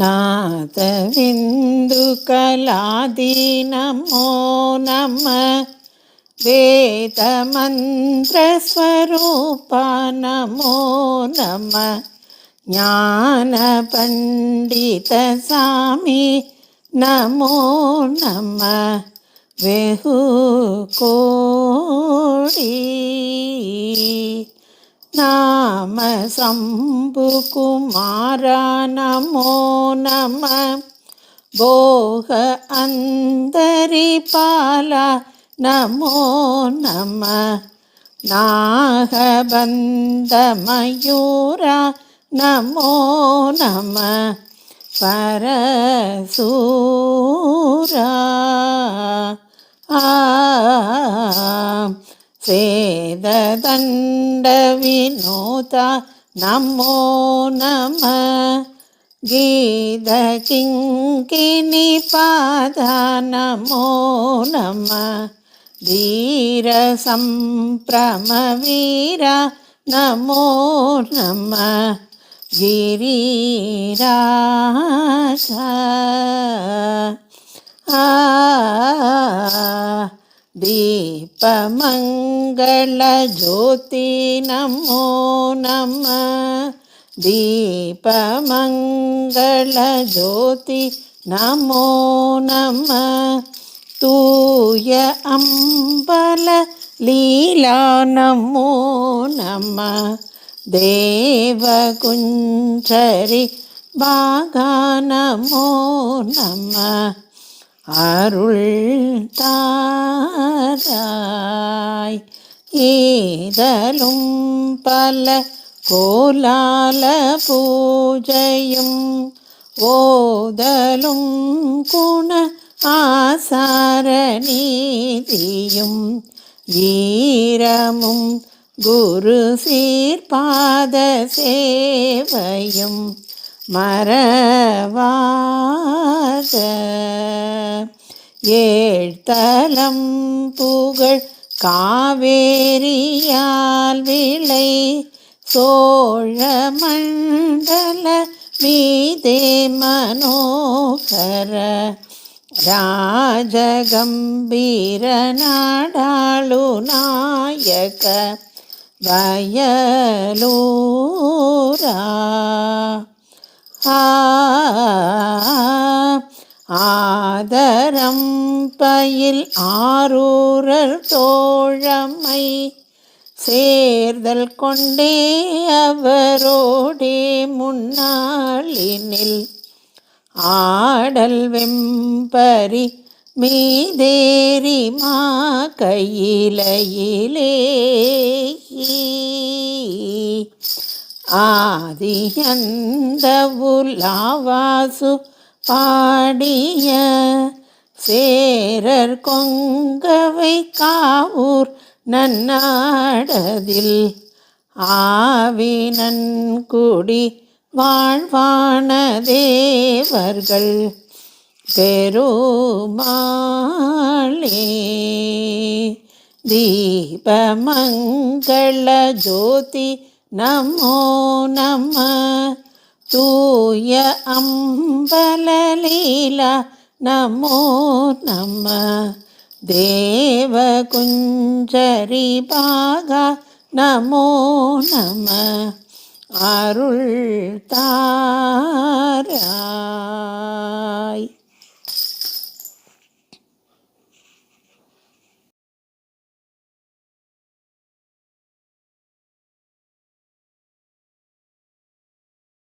नाथविन्दुकलादि नमो। नमः वेदमन्त्रस्वरूपा नमो नमः। ज्ञानपण्डितसामि नमो नमः। वेहुकोडी नाम शम्भुकुमारा नमो नमः भोग अन्तरिपाला नमो नमः नागबन्धमयूरा नमो नमः परसूरा आ సేదదండ వినోత నమో నమ గీత కింకిని పాద నమో నమ ధీర సంప్రమ వీర నమో నమ గిరిరాజ ఆ दीपमङ्गलज्योति नमो नमः दीपमङ्गलज्योति नमो नमः तूय अम्बल लीला नमो नमः देवकुञ्जरि बागा नमो नमः அருள் தாராய் ஈதலும் பல கோலால பூஜையும் ஓதலும் குண ஆசார நீதியும் ஈரமும் குரு சீர்பாத சேவையும் மறவாத ஏழ்தலம் புகழ் காவேரியால் விளை சோழ மண்டல மீதே மனோகர ராஜகம்பீர நாடாளு நாயக வயலூரா. ஆ ஆதரம் பயில் ஆரூரர் தோழமை சேர்தல் கொண்டே அவரோடே முன்னாளினில் ஆடல் வெம்பரி மீதேரி மா கையிலையிலே ஆதியந்த உலாவாசு பாடிய சேரர் கொங்கவை காவூர் நன்னாடதில் ஆவி குடி வாழ்வான தேவர்கள் பெருமாளே. தீபமங்கள ஜோதி நமோ நம தூய அம்பலலீலா நமோ நம. தேவ குஞ்சரி பாகா நமோ நம. அருள் தாரா.